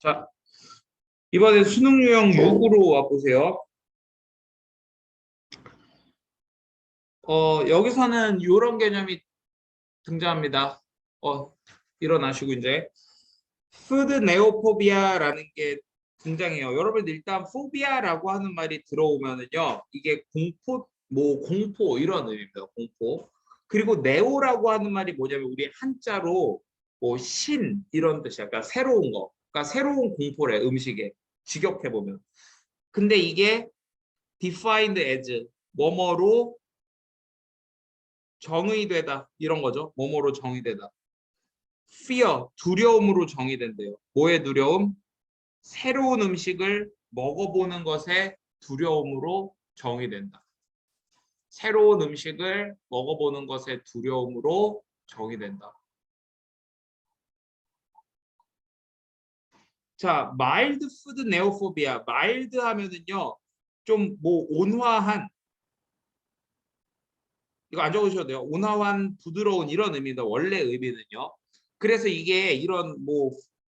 자, 이번에 수능 유형 6으로 와보세요. 어, 여기서는 이런 개념이 등장합니다. 어, 일어나시고 이제 푸드 네오포비아라는 게 등장해요. 여러분 일단 포비아라고 하는 말이 들어오면은요. 이게 공포 뭐 공포 이런 의미입니다. 공포. 그리고 네오라고 하는 말이 뭐냐면 우리 한자로 뭐 신 이런 뜻이야. 그러니까 새로운 거. 그러니까 새로운 공포래 음식에 직역해 보면. 근데 이게 defined as 뭐뭐로 정의되다 이런 거죠. 뭐뭐로 정의되다. fear 두려움으로 정의된대요. 뭐의 두려움? 새로운 음식을 먹어보는 것에 두려움으로 정의된다. 새로운 음식을 먹어보는 것에 두려움으로 정의된다. 자, 마일드 푸드 네오포비아. 마일드 하면은요. 좀 뭐 온화한 이거 안 적으셔도 돼요. 온화한, 부드러운 이런 의미입니다. 원래 의미는요. 그래서 이게 이런 뭐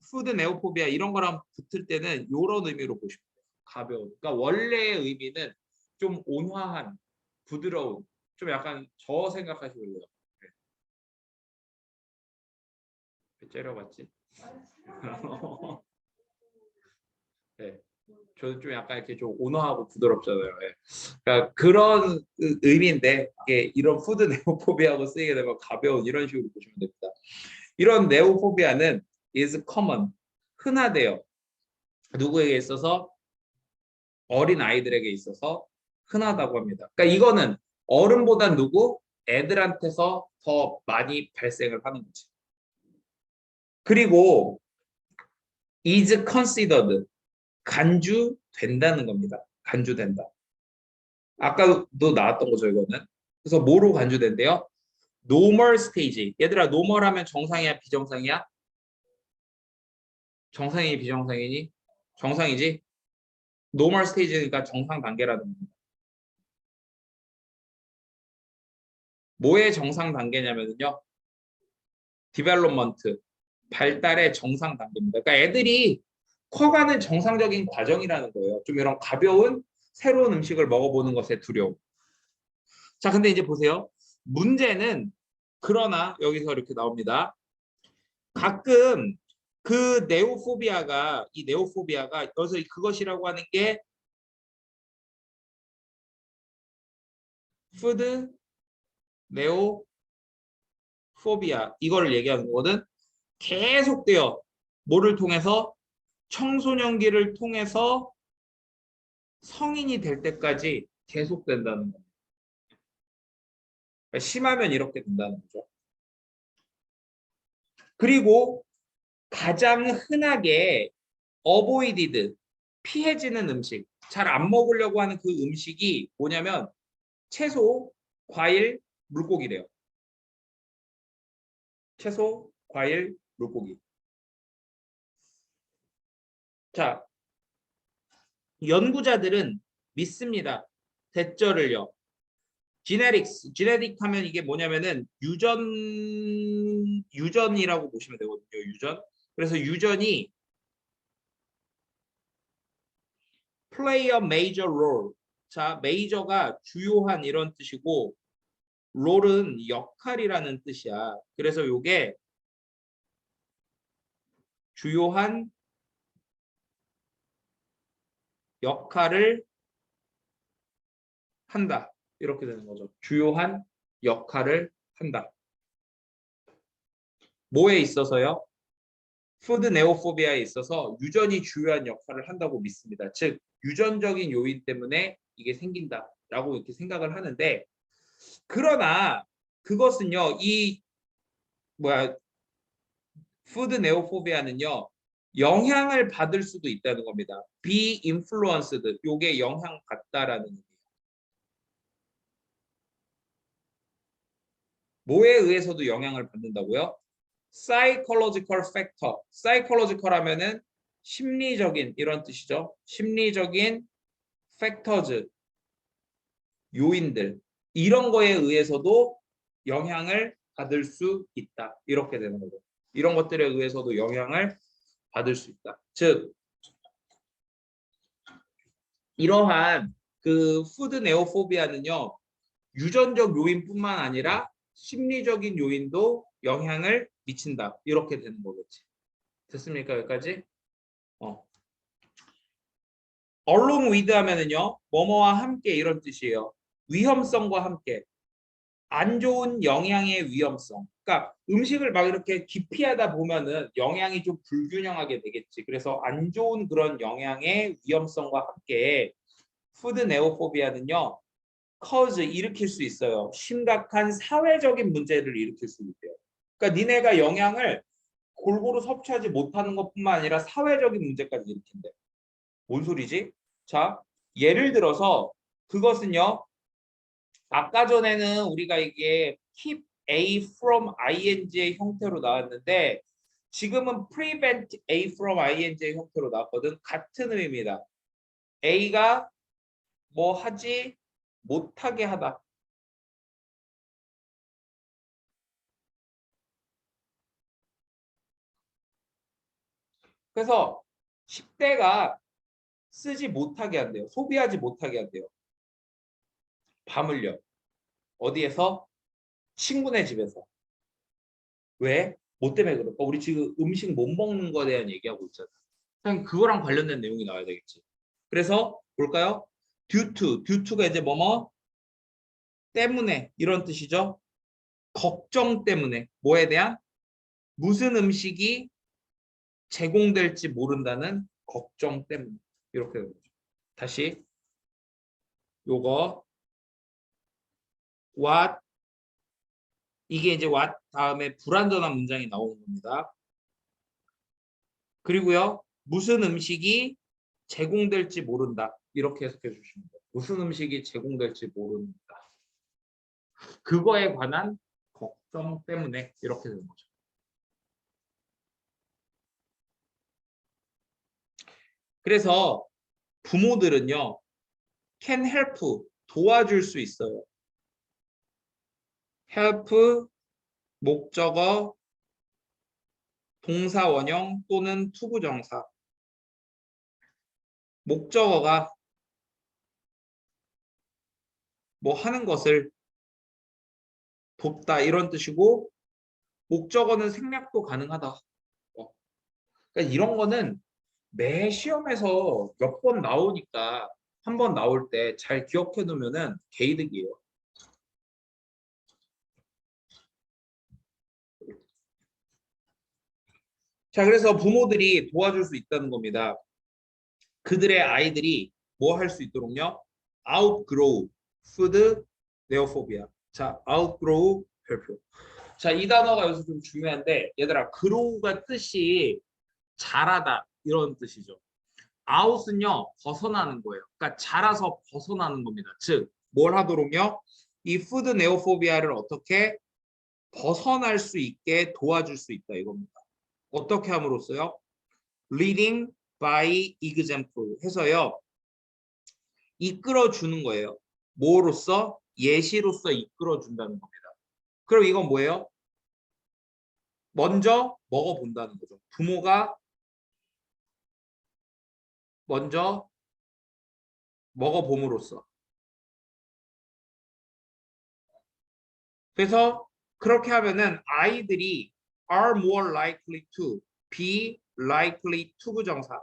푸드 네오포비아 이런 거랑 붙을 때는 이런 의미로 보시면 돼요. 가벼운. 그러니까 원래의 의미는 좀 온화한, 부드러운, 좀 약간 저 생각하시면 돼요. 네. 왜 째려봤지? 네. 저는 좀 약간 이렇게 좀 온화하고 부드럽잖아요. 예. 그러니까 그런 의- 의미인데 이게 이런 푸드 네오포비아하고 쓰이게 되면 가벼운 이런 식으로 보시면 됩니다. 이런 네오포비아는 is common 흔하대요. 누구에게 있어서 어린 아이들에게 있어서 흔하다고 합니다. 그러니까 이거는 어른보다 누구 애들한테서 더 많이 발생을 하는 거지. 그리고 is considered 간주된다는 겁니다. 간주된다. 아까도 나왔던 거죠, 이거는. 그래서 뭐로 간주된대요? normal stage. 얘들아, normal 하면 정상이야, 비정상이야? 정상이 비정상이니? 정상이지? normal stage니까 정상 단계라는 겁니다. 뭐의 정상 단계냐면요. development, 발달의 정상 단계입니다. 그러니까 애들이 커가는 정상적인 과정이라는 거예요. 좀 이런 가벼운 새로운 음식을 먹어보는 것에 두려움. 자, 근데 이제 보세요. 문제는 그러나 여기서 이렇게 나옵니다. 가끔 그 네오포비아가 이 네오포비아가 여기서 이 그것이라고 하는 게 푸드 네오 포비아 이거를 얘기하는 거거든. 계속돼요. 뭐를 통해서 청소년기를 통해서 성인이 될 때까지 계속된다는 겁니다. 그러니까 심하면 이렇게 된다는 거죠. 그리고 가장 흔하게 어보이디드 피해지는 음식 잘 안 먹으려고 하는 그 음식이 뭐냐면 채소, 과일, 물고기래요. 채소, 과일, 물고기. 자, 연구자들은 믿습니다. 대절을요. 지네릭스, 지네릭 하면 이게 뭐냐면은 유전 유전이라고 보시면 되거든요. 유전. 그래서 유전이 play a major role. 자, 메이저가 주요한 이런 뜻이고 롤은 역할이라는 뜻이야. 그래서 요게 주요한 역할을 한다. 이렇게 되는 거죠. 주요한 역할을 한다. 뭐에 있어서요? 푸드 네오포비아에 있어서 유전이 주요한 역할을 한다고 믿습니다. 즉 유전적인 요인 때문에 이게 생긴다라고 이렇게 생각을 하는데 그러나 그것은요 이 뭐야 푸드 네오포비아는요 영향을 받을 수도 있다는 겁니다. be influenced 요게 영향 받다라는 의미예요. 뭐에 의해서도 영향을 받는다고요? psychological factor. psychological 하면은 심리적인 이런 뜻이죠. 심리적인 factors 요인들 이런 거에 의해서도 영향을 받을 수 있다. 이렇게 되는 거죠. 이런 것들에 의해서도 영향을 받을 수 있다. 즉 이러한 그 푸드 네오포비아는요 유전적 요인뿐만 아니라 심리적인 요인도 영향을 미친다. 이렇게 되는 거겠지. 됐습니까 여기까지? 어. along 하면은요 뭐뭐와 함께 이런 뜻이에요. 위험성과 함께 안 좋은 영양의 위험성 그러니까 음식을 막 이렇게 기피하다 보면은 영양이 좀 불균형하게 되겠지 그래서 안 좋은 그런 영양의 위험성과 함께 푸드 네오포비아는요 cause 일으킬 수 있어요. 심각한 사회적인 문제를 일으킬 수 있대요. 그러니까 니네가 영향을 골고루 섭취하지 못하는 것뿐만 아니라 사회적인 문제까지 일으킨대. 뭔 소리지? 자, 예를 들어서 그것은요. 아까 전에는 우리가 이게 keep A from ing의 형태로 나왔는데 지금은 prevent A from ing의 형태로 나왔거든. 같은 의미입니다. A가 뭐 하지 못하게 하다. 그래서 10대가 쓰지 못하게 한대요. 소비하지 못하게 한대요. 밤을요. 어디에서? 친구네 집에서. 왜? 뭐 때문에 그럴까? 우리 지금 음식 못 먹는 거에 대한 얘기하고 있잖아. 그냥 그거랑 관련된 내용이 나와야 되겠지. 그래서 볼까요? due to, due to가 이제 뭐뭐 때문에 이런 뜻이죠. 걱정 때문에 뭐에 대한 무슨 음식이 제공될지 모른다는 걱정 때문에 이렇게 되는 거죠. 다시 요거 what 이게 이제 what 다음에 불완전한 문장이 나오는 겁니다. 그리고요 무슨 음식이 제공될지 모른다 이렇게 해석해 주시면 돼요. 무슨 음식이 제공될지 모른다. 그거에 관한 걱정 때문에 이렇게 되는 거죠. 그래서 부모들은요, can help 도와줄 수 있어요. Help 목적어 동사 원형 또는 투부정사 목적어가 뭐 하는 것을 돕다 이런 뜻이고 목적어는 생략도 가능하다. 어. 그러니까 이런 거는 매 시험에서 몇 번 나오니까 한 번 나올 때 잘 기억해 두면은 개이득이에요. 자, 그래서 부모들이 도와줄 수 있다는 겁니다. 그들의 아이들이 뭐 할 수 있도록요? outgrow food neophobia. 자, outgrow 별표. 자, 이 단어가 여기서 좀 중요한데 얘들아, grow가 뜻이 자라다 이런 뜻이죠. out은요 벗어나는 거예요. 그러니까 자라서 벗어나는 겁니다. 즉, 뭘 하도록요? 이 푸드 네오포비아를 어떻게 벗어날 수 있게 도와줄 수 있다 이겁니다. 어떻게 함으로써요? leading by example 해서요. 이끌어 주는 거예요. 뭐로써? 예시로서 이끌어 준다는 겁니다. 그럼 이건 뭐예요? 먼저 먹어본다는 거죠. 부모가 먼저 먹어봄으로써. 그래서 그렇게 하면은 아이들이 are more likely to be likely to 부정사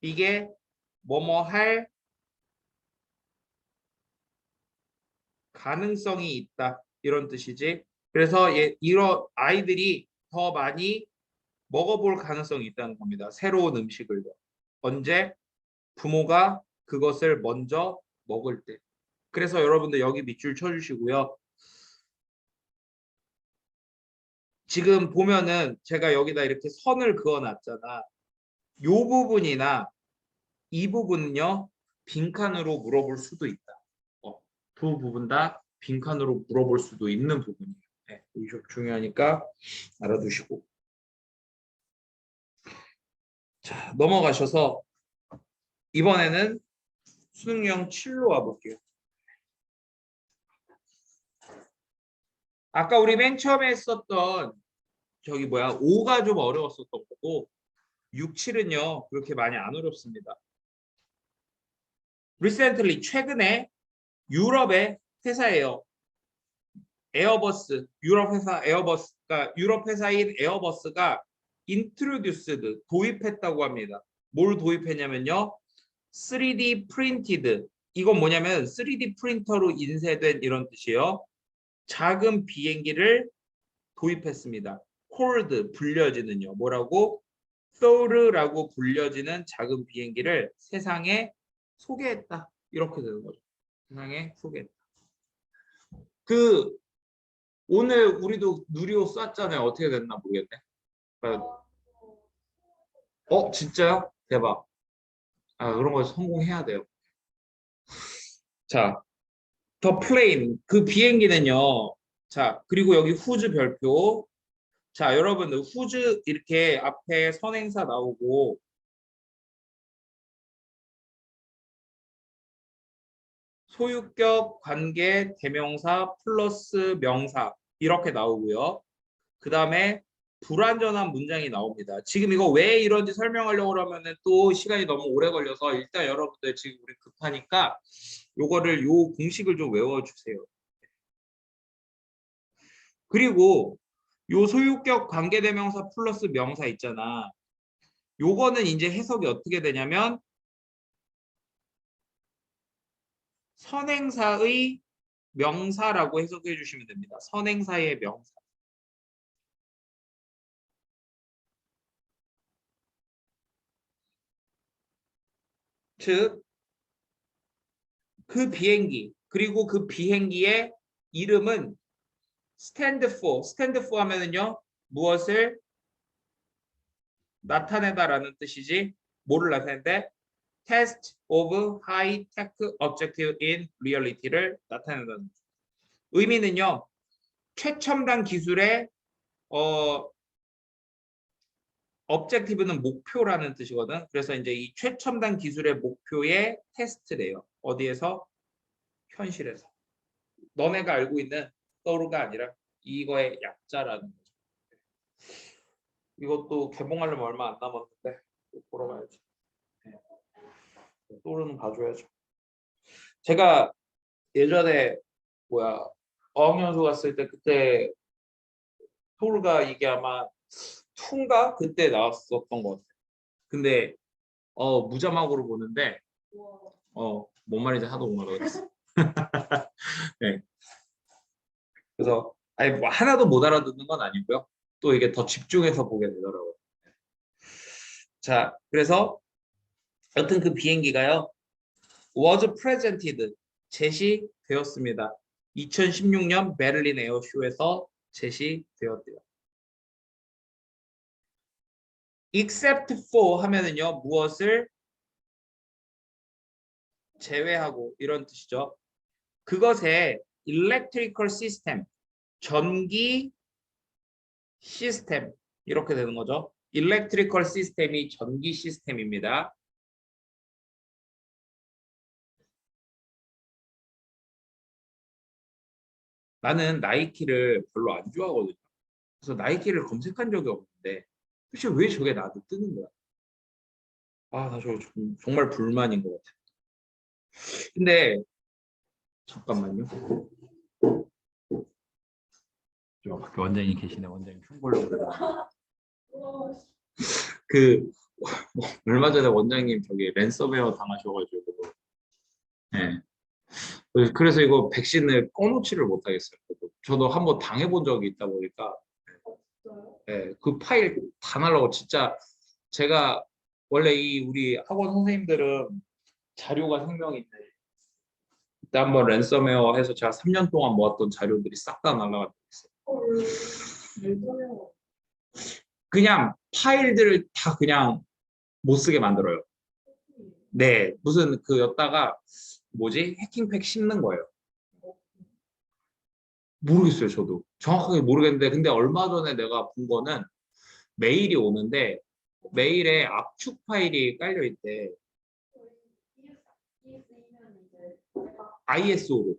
이게 뭐뭐 할 가능성이 있다 이런 뜻이지. 그래서 얘, 이런 아이들이 더 많이 먹어볼 가능성이 있다는 겁니다. 새로운 음식을 언제 부모가 그것을 먼저 먹을 때. 그래서 여러분들 여기 밑줄 쳐주시고요. 지금 보면은 제가 여기다 이렇게 선을 그어놨잖아. 요 부분이나 이 부분은요 빈칸으로 물어볼 수도 있다. 어, 두 부분 다 빈칸으로 물어볼 수도 있는 부분이에요. 네, 이게 좀 중요하니까 알아두시고. 자 넘어가셔서 이번에는 수능형 7로 와볼게요. 아까 우리 맨 처음에 했었던 저기 뭐야 5가 좀 어려웠었던 거고 6, 7은요 그렇게 많이 안 어렵습니다. recently 최근에 유럽의 회사예요. 에어버스 유럽 회사 에어버스가 유럽 회사인 에어버스가 introduced 도입했다고 합니다. 뭘 도입했냐면요. 3D printed 이건 뭐냐면 3D 프린터로 인쇄된 이런 뜻이에요. 작은 비행기를 도입했습니다. 콜드 불려지는요. 뭐라고? 소르라고 불려지는 작은 비행기를 세상에 소개했다. 이렇게 되는 거죠. 세상에 소개했다. 그 오늘 우리도 누리호 쐈잖아요. 어떻게 됐나 모르겠네. 어 진짜요? 대박. 아 그런 거 성공해야 돼요. 자, 더 플레인 그 비행기는요. 자 그리고 여기 후즈 별표. 자 여러분들 후즈 이렇게 앞에 선행사 나오고 소유격 관계 대명사 플러스 명사 이렇게 나오고요. 그 다음에 불완전한 문장이 나옵니다. 지금 이거 왜 이런지 설명하려고 그러면은 또 시간이 너무 오래 걸려서 일단 여러분들 지금 우리 급하니까 요거를 요 공식을 좀 외워주세요. 그리고 요 소유격 관계대명사 플러스 명사 있잖아. 요거는 이제 해석이 어떻게 되냐면 선행사의 명사라고 해석해 주시면 됩니다. 선행사의 명사. 즉, 그 비행기, 그리고 그 비행기의 이름은 stand for, stand for 하면은요, 무엇을 나타내다라는 뜻이지, 뭐를 나타내는데, of high tech objective in reality를 나타낸다는 거죠. 의미는요, 최첨단 기술의 어, objective는 목표라는 뜻이거든. 그래서 이제 이 최첨단 기술의 목표의 테스트래요. 어디에서? 현실에서. 너네가 알고 있는 떠오르가 아니라 이거의 약자라는 거죠. 이것도 개봉하려면 얼마 안 남았는데 또 보러 가야지. 네. 떠오르는 봐줘야죠. 제가 예전에 뭐야 어학연수 갔을 때 그때 토르가 이게 아마 투인가 그때 나왔었던 것 같아요. 근데 어 무자막으로 보는데 어뭔 말인지 하도 못 알아듣겠어. 네. 그래서 아니 뭐 하나도 못 알아듣는 건 아니고요. 또 이게 더 집중해서 보게 되더라고요. 자, 그래서 여튼 그 비행기가요. was presented 제시되었습니다. 2016년 베를린 에어쇼에서 제시되었대요. Except for 하면은요 무엇을 제외하고 이런 뜻이죠. 그것의 electrical system 전기 시스템 이렇게 되는 거죠. electrical system이 전기 시스템입니다. 나는 나이키를 별로 안 좋아하거든요. 그래서 나이키를 검색한 적이 없는데 도대체 왜 저게 나한테 뜨는 거야? 아, 나 저거 정- 정말 불만인 것 같아. 근데 잠깐만요. 저 밖에 원장님 계시네. 원장님 충골로 그 얼마 전에 원장님 저기 랜섬웨어 당하셔가지고 예. 네. 그래서 이거 백신을 꺼놓지를 못하겠어요. 저도 한번 당해본 적이 있다 보니까 예, 그 파일 다 날라고 진짜 제가 원래 이 우리 학원 선생님들은 자료가 생명인데 그때 한번 랜섬웨어 해서 제가 3년 동안 모았던 자료들이 싹 다 날라가 있어요. 그냥 파일들을 다 그냥 못 쓰게 만들어요. 네, 무슨 그 였다가 뭐지 해킹팩 씹는 거예요. 모르겠어요, 저도 정확하게 모르겠는데 근데 얼마 전에 내가 본 거는 메일이 오는데 메일에 압축 파일이 깔려 있대. ISO로.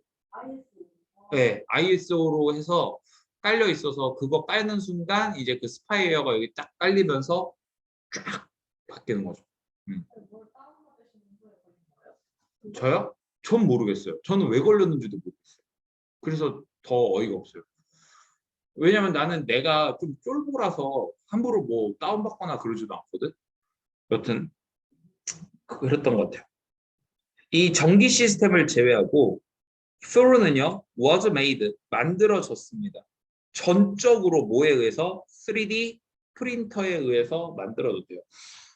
네, ISO로 해서 깔려 있어서 그거 깔는 순간 이제 그 스파이어가 여기 딱 깔리면서 쫙 바뀌는 거죠. 저요? 전 모르겠어요. 저는 왜 걸렸는지도 모르겠어요. 그래서 더 어이가 없어요. 왜냐면 나는 내가 좀 쫄보라서 함부로 뭐 다운받거나 그러지도 않거든. 여튼 그랬던 것 같아요. 이 전기 시스템을 제외하고 Thor는요 was made 만들어졌습니다. 전적으로 뭐에 의해서 3D 프린터에 의해서 만들어졌대요.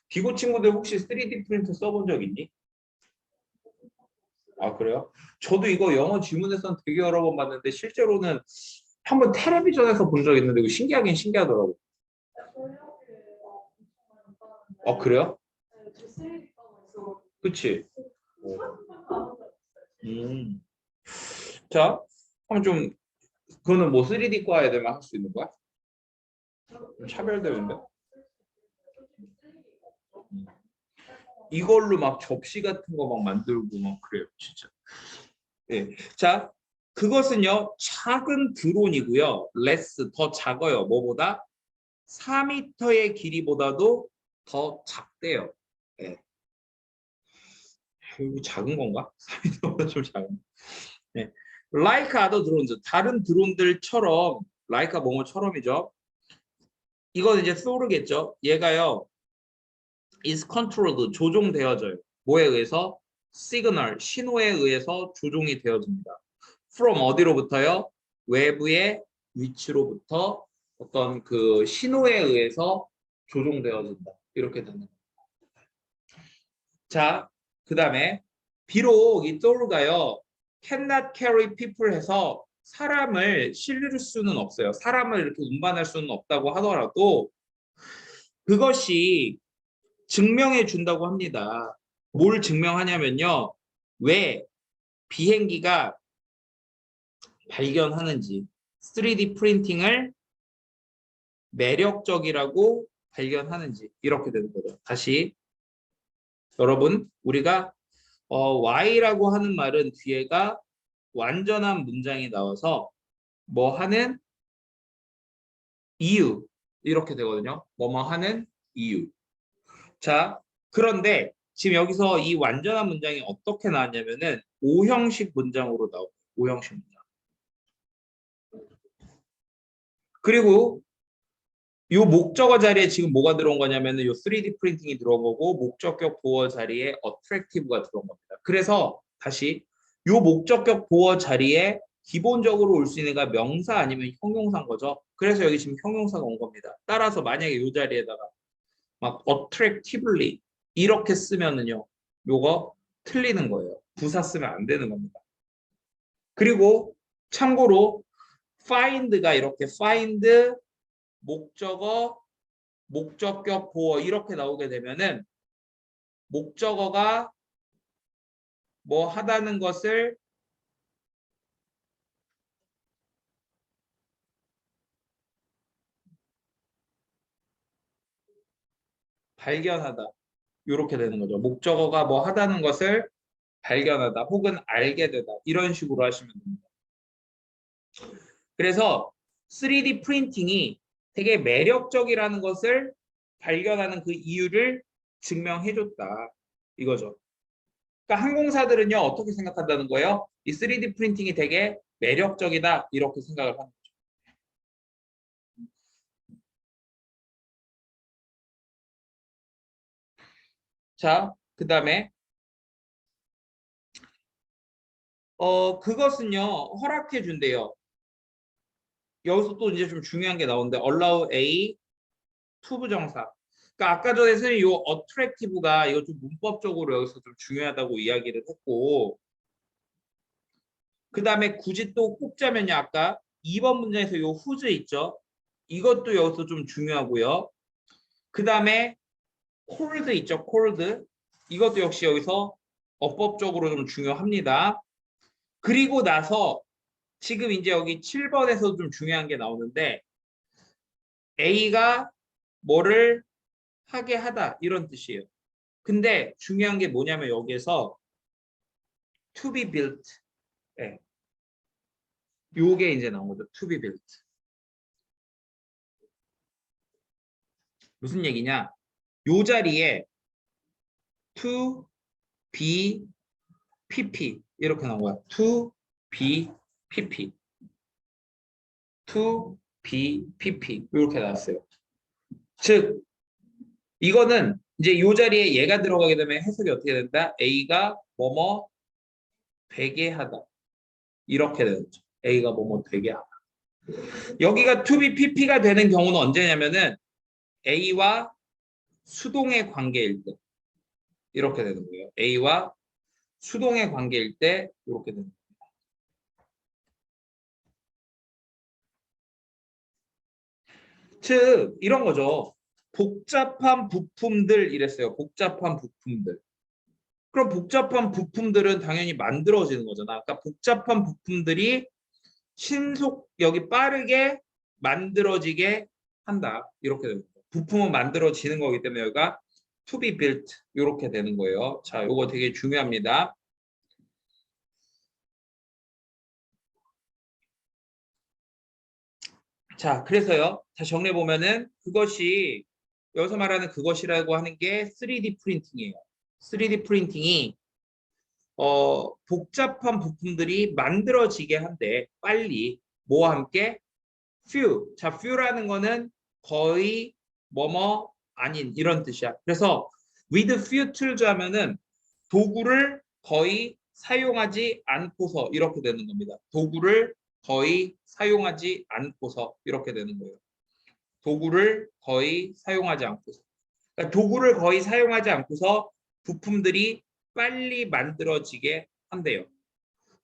비고 친구들 혹시 3D 프린터 써본 적 있니? 아 그래요? 저도 이거 영어 지문에서는 되게 여러 번 봤는데 실제로는 한번 텔레비전에서 본 적 있는데 이거 신기하긴 신기하더라고. 어 그래요? 그치? 음. 자, 그럼 좀 그거는 뭐 3D과 애들만 할 수 있는 거야? 좀 차별되는데? 이걸로 막 접시 같은 거 막 만들고 막 그래요, 진짜. 예. 자, 그것은요, 작은 드론이고요. 레스 더 작아요. 뭐보다? 4m의 길이보다도 더 작대요. 예. 이거 작은 건가? 4m보다 좀 작은. 네. Like other 다른 드론들처럼, like 뭐뭐처럼이죠. 이건 이제 소르겠죠. 얘가요, is controlled, 조종되어져요. 뭐에 의해서? 시그널, 신호에 의해서 조종이 되어집니다. from 어디로부터요? 외부의 위치로부터 어떤 그 신호에 의해서 조종되어진다. 이렇게 되는 거예요. 자, 그 다음에 비록 이 또르가요 cannot carry people 해서 사람을 실릴 수는 없어요. 사람을 이렇게 운반할 수는 없다고 하더라도 그것이 증명해 준다고 합니다. 뭘 증명하냐면요. 왜 비행기가 발견하는지 3D 프린팅을 매력적이라고 발견하는지 이렇게 되는 거죠. 다시 여러분 우리가 어, Y라고 하는 말은 뒤에가 완전한 문장이 나와서 뭐 하는 이유 이렇게 되거든요. 뭐뭐 하는 이유. 자, 그런데 지금 여기서 이 완전한 문장이 어떻게 나왔냐면은 오형식 문장으로 나오고 오형식 문장. 그리고 요 목적어 자리에 지금 뭐가 들어온 거냐면은 요 3D 프린팅이 들어온 거고 목적격 보어 자리에 attractive가 들어온 겁니다. 그래서 다시 요 목적격 보어 자리에 기본적으로 올 수 있는 가 명사 아니면 형용사인 거죠. 그래서 여기 지금 형용사가 온 겁니다. 따라서 만약에 요 자리에다가 막 attractively 이렇게 쓰면은요. 요거 틀리는 거예요. 부사 쓰면 안 되는 겁니다. 그리고 참고로 find가 이렇게 find 목적어, 목적격 보어 이렇게 나오게 되면은 목적어가 뭐 하다는 것을 발견하다 이렇게 되는 거죠. 목적어가 뭐 하다는 것을 발견하다 혹은 알게 되다 이런 식으로 하시면 됩니다. 그래서 3D 프린팅이 되게 매력적이라는 것을 발견하는 그 이유를 증명해줬다 이거죠. 그러니까 항공사들은요 어떻게 생각한다는 거예요? 이 3D 프린팅이 되게 매력적이다 이렇게 생각을 거 자, 그 다음에 어 그것은요 허락해 준대요. 여기서 또 이제 좀 중요한 게 나오는데 allow A 투부정사. 그러니까 아까 전에 선생님 요 attractive가 이거 좀 문법적으로 여기서 좀 중요하다고 이야기를 했고 그 다음에 굳이 또 꼽자면요 아까 2번 문장에서 요 whose 있죠 이것도 여기서 좀 중요하고요 그 다음에 콜드 있죠? 콜드. 이것도 역시 여기서 어법적으로 좀 중요합니다. 그리고 나서 지금 이제 여기 7번에서도 좀 중요한 게 나오는데 A가 뭐를 하게 하다 이런 뜻이에요. 근데 중요한 게 뭐냐면 여기에서 to be built 예. 요게 이제 나온 거죠. to be built 무슨 얘기냐 요 자리에 to be pp 이렇게 나온 거야. to be pp to be pp 이렇게 나왔어요. 즉 이거는 이제 요 자리에 얘가 들어가게 되면 해석이 어떻게 된다? A가 뭐뭐 되게 하다 이렇게 되는 거죠. A가 뭐뭐 되게 하다. 여기가 to be pp가 되는 경우는 언제냐면은 A와 수동의 관계일 때 이렇게 되는 거예요. A와 수동의 관계일 때 이렇게 되는 거예요. 즉 이런 거죠. 복잡한 부품들 이랬어요. 복잡한 부품들. 그럼 복잡한 부품들은 당연히 만들어지는 거잖아. 그러니까 복잡한 부품들이 신속 여기 빠르게 만들어지게 한다. 이렇게 거예요. 부품은 만들어지는 거기 때문에 여기가 to be built 이렇게 되는 거예요. 자, 이거 되게 중요합니다. 자, 그래서요. 다시 정리해 보면은 그것이 여기서 말하는 그것이라고 하는 게 3D 프린팅이에요. 3D 프린팅이 어, 복잡한 부품들이 만들어지게 한데 빨리 뭐와 함께 few. 자, few라는 거는 거의 뭐뭐 아닌 이런 뜻이야. 그래서 with few tools 하면은 도구를 거의 사용하지 않고서 이렇게 되는 겁니다. 도구를 거의 사용하지 않고서 이렇게 되는 거예요. 도구를 거의 사용하지 않고서. 그러니까 도구를 거의 사용하지 않고서 부품들이 빨리 만들어지게 한대요.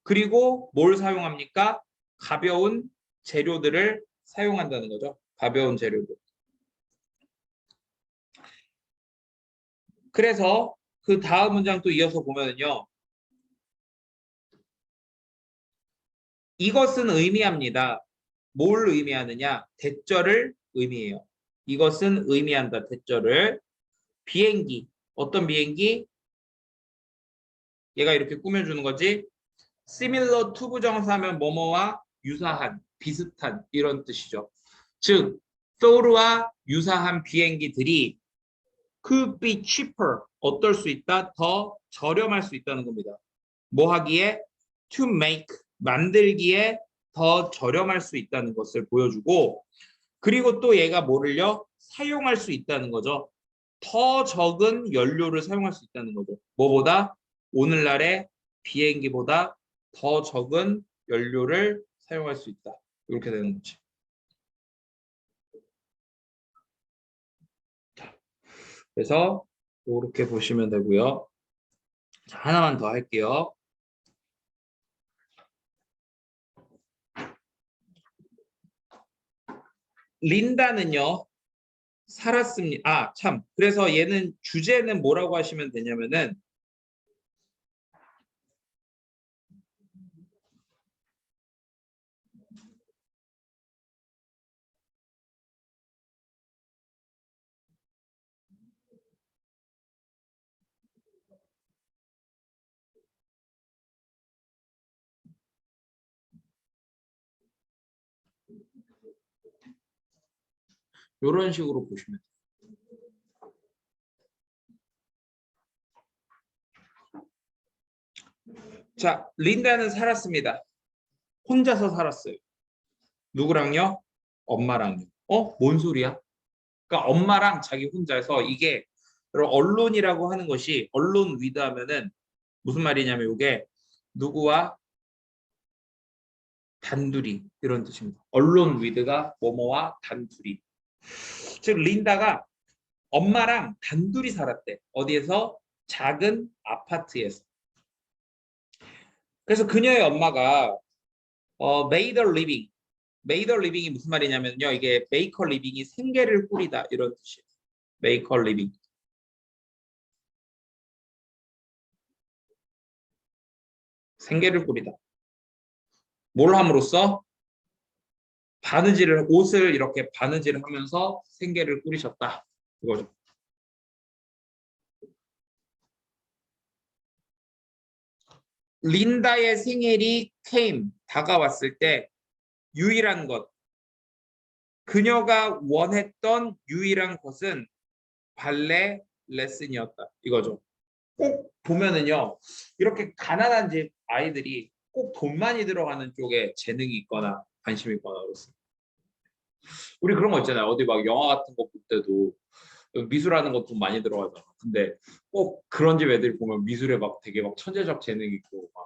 그리고 뭘 사용합니까? 가벼운 재료들을 사용한다는 거죠. 가벼운 재료들. 그래서 그 다음 문장 또 이어서 보면요. 이것은 의미합니다. 뭘 의미하느냐? 대절을 의미해요. 이것은 의미한다. 대절을. 비행기. 어떤 비행기? 얘가 이렇게 꾸며주는 거지. similar to 부정사면 뭐뭐와 유사한, 비슷한 이런 뜻이죠. 즉, 소울와 유사한 비행기들이 could be cheaper. 어떨 수 있다? 더 저렴할 수 있다는 겁니다. 뭐 하기에? to make. 만들기에 더 저렴할 수 있다는 것을 보여주고 그리고 또 얘가 뭐를요? 사용할 수 있다는 거죠. 더 적은 연료를 사용할 수 있다는 거죠. 뭐보다? 오늘날의 비행기보다 더 적은 연료를 사용할 수 있다. 이렇게 되는 거지. 그래서 이렇게 보시면 되고요. 자, 하나만 더 할게요. 린다는요. 살았습니다. 아, 참. 그래서 얘는 주제는 뭐라고 하시면 되냐면은 이런 식으로 보시면 돼요. 자, 린다는 살았습니다. 혼자서 살았어요. 누구랑요? 엄마랑요. 어? 뭔 소리야? 그러니까 엄마랑 자기 혼자서 이게 언론이라고 하는 것이 언론 위드 하면은 무슨 말이냐면 이게 누구와 단둘이 이런 뜻입니다. 언론 위드가 뭐뭐와 단둘이. 즉 린다가 엄마랑 단둘이 살았대. 어디에서? 작은 아파트에서. 그래서 그녀의 엄마가 어, made a living. made a living이 무슨 말이냐면요. 이게 a living이 생계를 꾸리다 이런 뜻이에요. a living. 생계를 꾸리다. 뭘 함으로써? 바느질을 옷을 이렇게 바느질을 하면서 생계를 꾸리셨다. 그거죠. 린다의 생일이 came 다가왔을 때 유일한 것 그녀가 원했던 유일한 것은 발레 레슨이었다. 이거죠. 꼭 보면은요. 이렇게 가난한 집 아이들이 꼭 돈 많이 들어가는 쪽에 재능이 있거나 관심이 있거나 그렇습니다. 우리 그런 거 있잖아요. 어디 막 영화 같은 거 볼 때도 미술하는 거돈 많이 들어가잖아. 근데 꼭 그런 집 애들 보면 미술에 막 되게 막 천재적 재능이 있고 막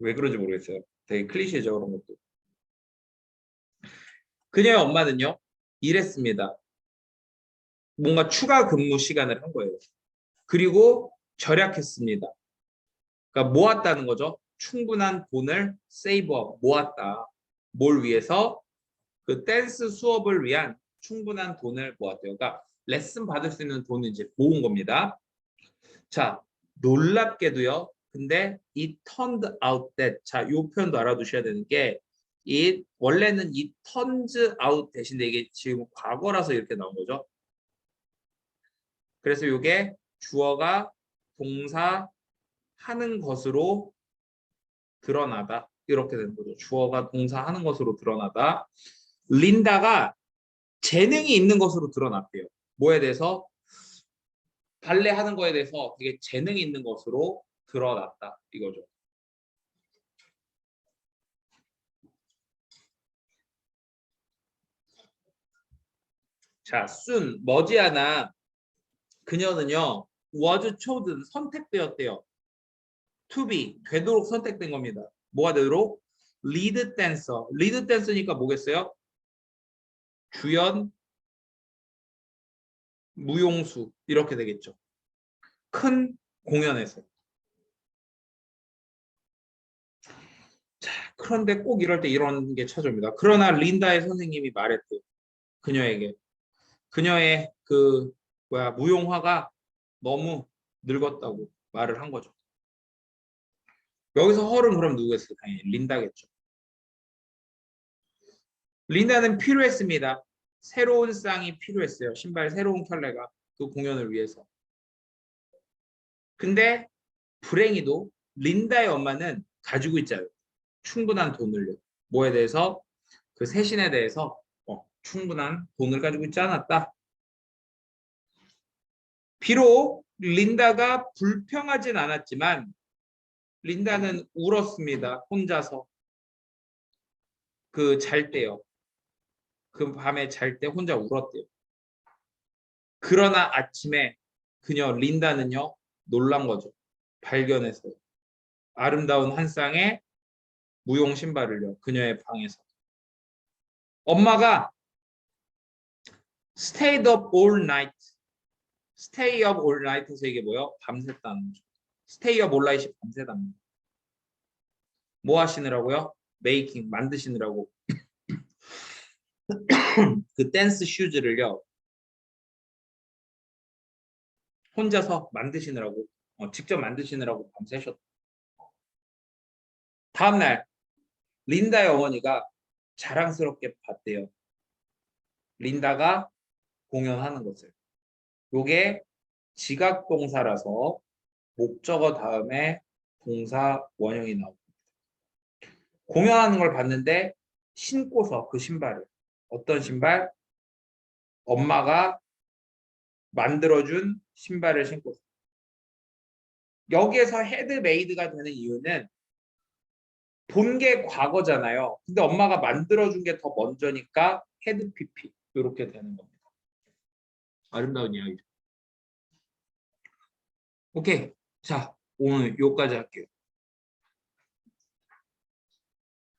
왜 그런지 모르겠어요. 되게 클리셰죠 그런 것도. 그녀의 엄마는요 일했습니다. 뭔가 추가 근무 시간을 한 거예요. 그리고 절약했습니다. 그러니까 모았다는 거죠. 충분한 돈을 세이브업 모았다. 뭘 위해서? 그 댄스 수업을 위한 충분한 돈을 모았대요. 그러니까 레슨 받을 수 있는 돈을 이제 모은 겁니다. 자, 놀랍게도요. 근데 it turned out that 자, 이 표현도 알아두셔야 되는 게 it 원래는 it turns out 대신에 이게 지금 과거라서 이렇게 나온 거죠. 그래서 이게 주어가 동사 하는 것으로 드러나다 이렇게 되는 거죠. 주어가 동사 하는 것으로 드러나다. 린다가 재능이 있는 것으로 드러났대요. 뭐에 대해서 발레 하는 거에 대해서 되게 재능이 있는 것으로 드러났다 이거죠. 자, 순 머지않아 그녀는요 was chosen 선택되었대요. To be 되도록 선택된 겁니다. 뭐가 되도록? lead dancer. lead dancer니까 뭐겠어요? 주연, 무용수 이렇게 되겠죠. 큰 공연에서. 자, 그런데 꼭 이럴 때 이런 게 찾아옵니다. 그러나 린다의 선생님이 말했대요. 그녀에게. 그녀의 그 뭐야 무용화가 너무 늙었다고 말을 한 거죠. 여기서 헐은 그럼 누구겠어요? 당연히 린다겠죠. 린다는 필요했습니다. 새로운 쌍이 필요했어요. 신발 새로운 켤레가 그 공연을 위해서. 근데 불행히도 린다의 엄마는 가지고 있잖아요. 충분한 돈을요. 뭐에 대해서 그 세신에 대해서 어, 충분한 돈을 가지고 있지 않았다. 비록 린다가 불평하진 않았지만 린다는 울었습니다. 혼자서. 그 잘 때요. 그 밤에 잘 때 혼자 울었대요. 그러나 아침에 그녀 린다는요. 놀란 거죠. 발견해서. 아름다운 한 쌍의 무용 신발을요. 그녀의 방에서. 엄마가 stayed up all night. stay up all night에서 이게 뭐예요? 밤샜다는 거죠. All night이 밤새답니다. 뭐 하시느라고요? 메이킹 만드시느라고 그 댄스 슈즈를요 혼자서 만드시느라고 어, 직접 만드시느라고 밤새셨다. 다음날 린다의 어머니가 자랑스럽게 봤대요. 린다가 공연하는 것을. 요게 지각 동사라서 목적어 다음에 동사 원형이 나옵니다. 공연하는 걸 봤는데 신고서 그 신발을 어떤 신발? 엄마가 만들어준 신발을 신고서 여기에서 헤드메이드가 되는 이유는 본 게 과거잖아요. 근데 엄마가 만들어준 게 더 먼저니까 헤드 PP 이렇게 되는 겁니다. 아름다운 이야기죠. 오케이. 자, 오늘 여기까지 할게요.